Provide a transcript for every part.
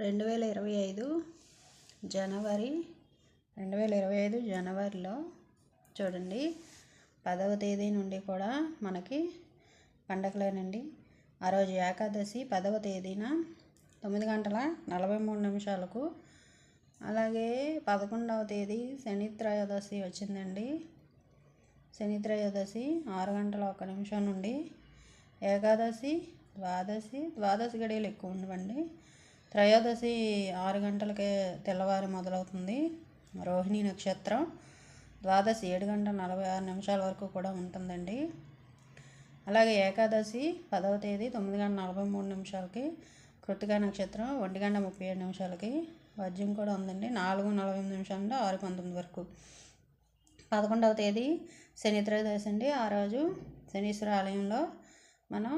రెండు వేల ఇరవై ఐదు జనవరి రెండు వేల ఇరవై ఐదు జనవరిలో చూడండి పదవ తేదీ నుండి కూడా మనకి పండగలేనండి. ఆ రోజు ఏకాదశి పదవ తేదీన తొమ్మిది గంటల నలభై మూడు నిమిషాలకు అలాగే పదకొండవ తేదీ శని త్రయోదశి వచ్చిందండి. శని త్రయోదశి ఆరు గంటల ఒక నిమిషం నుండి ఏకాదశి ద్వాదశి ద్వాదశి గడియలు ఎక్కువ ఉండవండి. త్రయోదశి ఆరు గంటలకే తెల్లవారి మొదలవుతుంది. రోహిణి నక్షత్రం ద్వాదశి ఏడు గంటల నలభై ఆరు నిమిషాల వరకు కూడా ఉంటుందండి. అలాగే ఏకాదశి పదవ తేదీ తొమ్మిది గంటల నలభై మూడు నిమిషాలకి కృతికా నక్షత్రం ఒంటి గంట ముప్పై ఏడు నిమిషాలకి వజ్యం కూడా ఉందండి. నాలుగు నలభై ఎనిమిది నిమిషాల నుండి ఆరు పంతొమ్మిది వరకు. పదకొండవ తేదీ శని త్రయోదశి అండి. ఆ రోజు శనీశ్వర ఆలయంలో మనం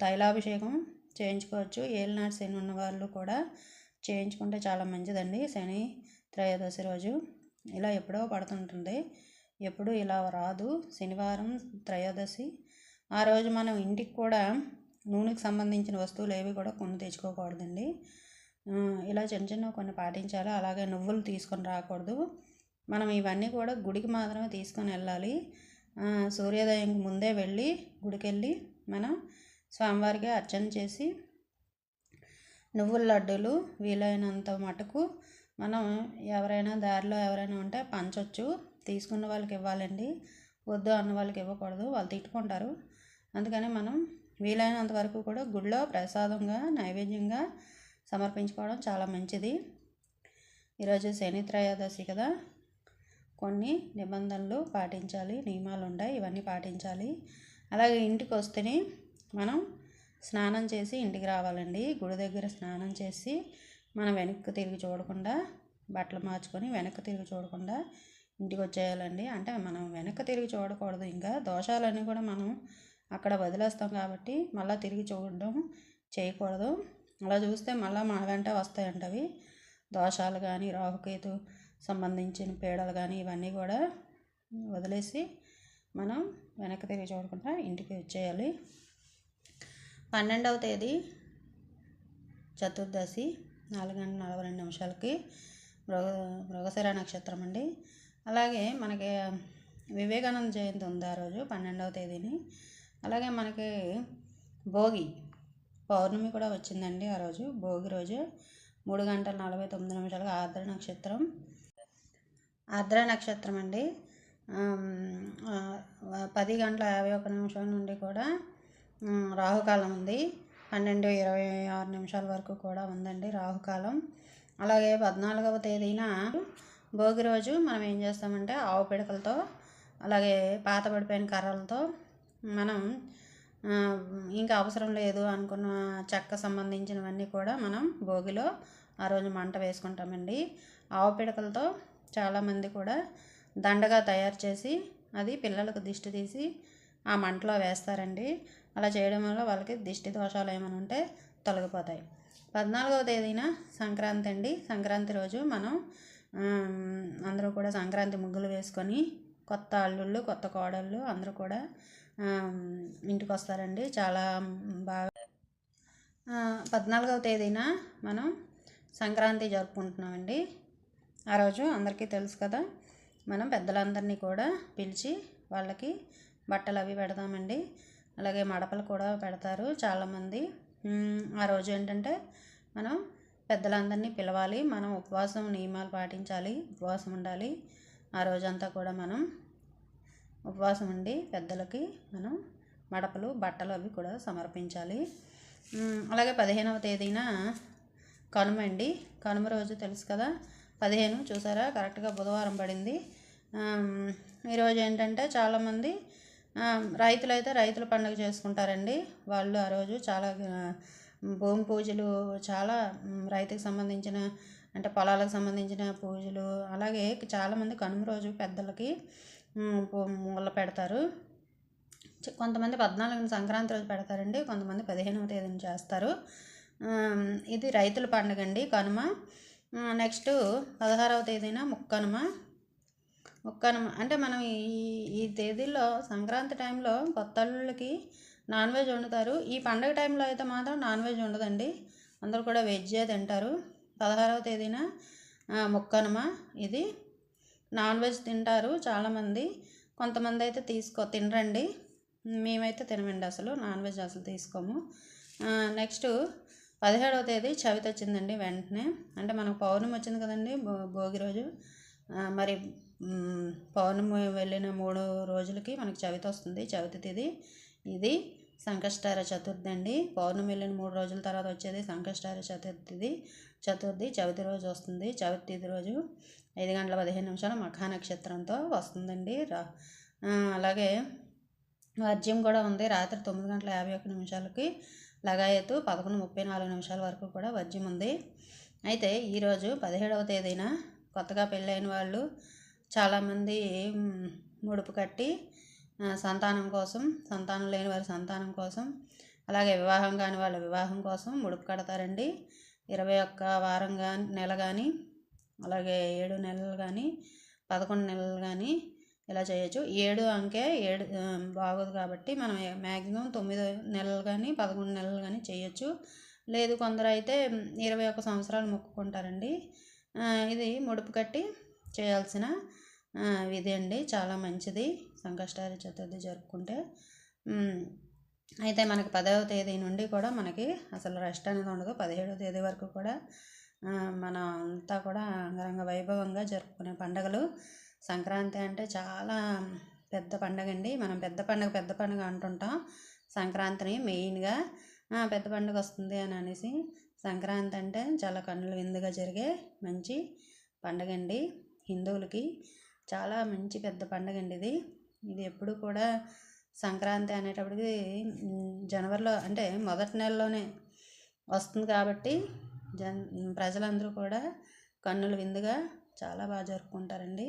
తైలాభిషేకం చేయించుకోవచ్చు. ఏలినాటి శని ఉన్న వాళ్ళు కూడా చేయించుకుంటే చాలా మంచిదండి. శని త్రయోదశి రోజు ఇలా ఎప్పుడో పడుతుంటుంది. ఎప్పుడు ఇలా రాదు. శనివారం త్రయోదశి. ఆ రోజు మనం ఇంటికి కూడా నూనెకి సంబంధించిన వస్తువులు ఏవి కూడా కొన్ని తెచ్చుకోకూడదండి. ఇలా చిన్న చిన్నవి కొన్ని పాటించాలి. అలాగే నువ్వులు తీసుకొని రాకూడదు. మనం ఇవన్నీ కూడా గుడికి మాత్రమే తీసుకొని వెళ్ళాలి. సూర్యోదయం సూర్యోదయంకి ముందే వెళ్ళి గుడికి వెళ్ళి మనం స్వామివారికి అర్చన చేసి నువ్వుల లడ్డూలు వీలైనంత మటుకు మనం ఎవరైనా దారిలో ఎవరైనా ఉంటే పంచవచ్చు తీసుకున్న వాళ్ళకి ఇవ్వాలండి. వద్దు అన్న వాళ్ళకి ఇవ్వకూడదు. వాళ్ళు తిట్టుకుంటారు. అందుకని మనం వీలైనంత వరకు కూడా గుడిలో ప్రసాదంగా నైవేద్యంగా సమర్పించుకోవడం చాలా మంచిది. ఈరోజు శని త్రయోదశి కదా. కొన్ని నిబంధనలు పాటించాలి నియమాలు ఉంటాయి. ఇవన్నీ పాటించాలి. అలాగే ఇంటికి వస్తేనే మనం స్నానం చేసి ఇంటికి రావాలండి. గుడి దగ్గర స్నానం చేసి మనం వెనక్కి తిరిగి చూడకుండా బట్టలు మార్చుకొని వెనక్కి తిరిగి చూడకుండా ఇంటికి వచ్చేయాలండి. అంటే మనం వెనక్కి తిరిగి చూడకూడదు. ఇంకా దోషాలన్నీ కూడా మనం అక్కడ వదిలేస్తాం కాబట్టి మళ్ళీ తిరిగి చూడడం చేయకూడదు. అలా చూస్తే మళ్ళీ మన వెంట వస్తాయంట అవి. దోషాలు కానీ రాహుకేతు సంబంధించిన పీడలు కానీ ఇవన్నీ కూడా వదిలేసి మనం వెనక్కి తిరిగి చూడకుండా ఇంటికి వచ్చేయాలి. పన్నెండవ తేదీ చతుర్దశి నాలుగు గంటల నలభై రెండు నిమిషాలకి మృగ మృగశిర నక్షత్రం అండి. అలాగే మనకి వివేకానంద జయంతి ఉంది ఆ రోజు పన్నెండవ తేదీని. అలాగే మనకి భోగి పౌర్ణమి కూడా వచ్చిందండి ఆ రోజు భోగి రోజు. మూడు గంటల నలభై తొమ్మిది నిమిషాలకు ఆర్ద్ర నక్షత్రం. ఆర్ద్ర నక్షత్రం అండి. పది గంటల యాభై ఒక నిమిషం నుండి కూడా రాహుకాలం ఉంది. పన్నెండు ఇరవై ఆరు నిమిషాల వరకు కూడా ఉందండి రాహుకాలం. అలాగే పద్నాలుగవ తేదీన భోగి రోజు మనం ఏం చేస్తామంటే ఆవు పిడకలతో అలాగే పాత పడిపోయిన కర్రలతో మనం ఇంకా అవసరం లేదు అనుకున్న చెక్క సంబంధించినవన్నీ కూడా మనం భోగిలో ఆ రోజు మంట వేసుకుంటామండి. ఆవు పిడకలతో చాలామంది కూడా దండగా తయారు చేసి అది పిల్లలకు దిష్టి తీసి ఆ మంటలో వేస్తారండి. అలా చేయడం వల్ల వాళ్ళకి దిష్టి దోషాలు ఏమైనా ఉంటే తొలగిపోతాయి. పద్నాలుగవ తేదీన సంక్రాంతి అండి. సంక్రాంతి రోజు మనం అందరూ కూడా సంక్రాంతి ముగ్గులు వేసుకొని కొత్త అల్లుళ్ళు కొత్త కోడళ్ళు అందరూ కూడా ఇంటికి వస్తారండి. చాలా బాగా పద్నాలుగవ తేదీన మనం సంక్రాంతి జరుపుకుంటున్నామండి. ఆ రోజు అందరికీ తెలుసు కదా మనం పెద్దలందరినీ కూడా పిలిచి వాళ్ళకి బట్టలు అవి పెడతామండి. అలాగే మడపలు కూడా పెడతారు చాలామంది. ఆ రోజు ఏంటంటే మనం పెద్దలందరినీ పిలవాలి మనం ఉపవాసం నియమాలు పాటించాలి ఉపవాసం ఉండాలి. ఆ రోజంతా కూడా మనం ఉపవాసం ఉండి పెద్దలకి మనం మడపలు బట్టలు అవి కూడా సమర్పించాలి. అలాగే పదిహేనవ తేదీన కనుమ అండి. కనుమ రోజు తెలుసు కదా? పదిహేను చూసారా? కరెక్ట్గా బుధవారం పడింది. ఈరోజు ఏంటంటే చాలామంది రైతులైతే రైతుల పండుగ చేసుకుంటారండి. వాళ్ళు ఆ రోజు చాలా భూమి పూజలు చాలా రైతుకు సంబంధించిన అంటే పొలాలకు సంబంధించిన పూజలు అలాగే చాలామంది కనుమ రోజు పెద్దలకి మ్, ముళ్ళ పెడతారు. కొంతమంది పద్నాలుగున సంక్రాంతి రోజు పెడతారండి. కొంతమంది పదిహేనవ తేదీన చేస్తారు. ఇది రైతుల పండుగ అండి కనుమ. నెక్స్ట్ పదహారవ తేదీన ముక్కనుమ. ముక్కనుమ అంటే మనం ఈ ఈ తేదీల్లో సంక్రాంతి టైంలో కొత్త అల్లుళ్ళకి నాన్ వెజ్ వండుతారు. ఈ పండగ టైంలో అయితే మాత్రం నాన్ వెజ్ ఉండదండి అందరూ కూడా వెజ్జే తింటారు. పదహారవ తేదీన ముక్కనుమ ఇది. నాన్ వెజ్ తింటారు చాలామంది కొంతమంది అయితే తీసుకో తినరండి. మేమైతే తినమండి అసలు నాన్ వెజ్ అసలు తీసుకోము. నెక్స్ట్ పదిహేడవ తేదీ చవితి వచ్చిందండి వెంటనే. అంటే మనకు పౌర్ణమి వచ్చింది కదండి భోగి రోజు. మరి పౌర్ణమి వెళ్ళిన మూడు రోజులకి మనకి చవితి వస్తుంది. చవితి తిది. ఇది సంకష్టార చతుర్థి అండి. పౌర్ణమి వెళ్ళిన మూడు రోజుల తర్వాత వచ్చేది సంకష్టార చతుర్థిది. చతుర్థి చవితి రోజు వస్తుంది. చవితి రోజు ఐదు గంటల పదిహేను నిమిషాలు మఖా నక్షత్రంతో వస్తుందండి. రా అలాగే వర్జ్యం కూడా ఉంది. రాత్రి తొమ్మిది గంటల యాభై ఒక్క నిమిషాలకి లగాయత్తు పదకొండు ముప్పై నాలుగు నిమిషాల వరకు కూడా వర్జ్యం ఉంది. అయితే ఈరోజు పదిహేడవ తేదీన కొత్తగా పెళ్ళైన వాళ్ళు చాలామంది ముడుపు కట్టి సంతానం కోసం సంతానం లేని వారి సంతానం కోసం అలాగే వివాహం కాని వాళ్ళ వివాహం కోసం ముడుపు కడతారండి. ఇరవై ఒక్క వారం కానీ నెల కానీ అలాగే ఏడు నెలలు కానీ పదకొండు నెలలు కానీ ఇలా చేయొచ్చు. ఏడు అంకే ఏడు బాగోదు కాబట్టి మనం మ్యాక్సిమం తొమ్మిది నెలలు కానీ పదకొండు నెలలు కానీ చేయొచ్చు. లేదు కొందరు అయితే ఇరవై ఒక్క సంవత్సరాలు మొక్కుకుంటారండి. ఇది ముడుపు కట్టి చేయాల్సిన విధి అండి. చాలా మంచిది. సంకష్టారి చతుర్థి జరుపుకుంటే. అయితే మనకి పదవ తేదీ నుండి కూడా మనకి అసలు రెస్ట్ అనేది ఉండదు. పదిహేడవ తేదీ వరకు కూడా మన అంతా కూడా అంగరంగ వైభవంగా జరుపుకునే పండుగలు. సంక్రాంతి అంటే చాలా పెద్ద పండగ అండి. మనం పెద్ద పండగ పెద్ద పండగ అంటుంటాం. సంక్రాంతిని మెయిన్గా పెద్ద పండుగ వస్తుంది అని అనేసి సంక్రాంతి అంటే చాలా కన్నుల విందుగా జరిగే మంచి పండగ అండి హిందువులకి చాలా మంచి పెద్ద పండగ అండి ఇది. ఇది ఎప్పుడు కూడా సంక్రాంతి అనేటప్పటికి జనవరిలో అంటే మొదటి నెలలోనే వస్తుంది కాబట్టి జన్ ప్రజలందరూ కూడా కన్నుల విందుగా చాలా బాగా జరుపుకుంటారండి.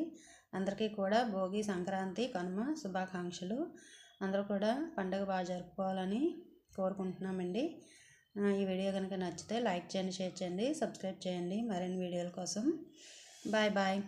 అందరికీ కూడా భోగి సంక్రాంతి కనుమ శుభాకాంక్షలు. అందరూ కూడా పండుగ బాగా జరుపుకోవాలని కోరుకుంటున్నామండి. ఈ వీడియో కనుక నచ్చితే లైక్ చేయండి షేర్ చేయండి సబ్స్క్రైబ్ చేయండి. మరిన్ని వీడియోల కోసం. Bye bye.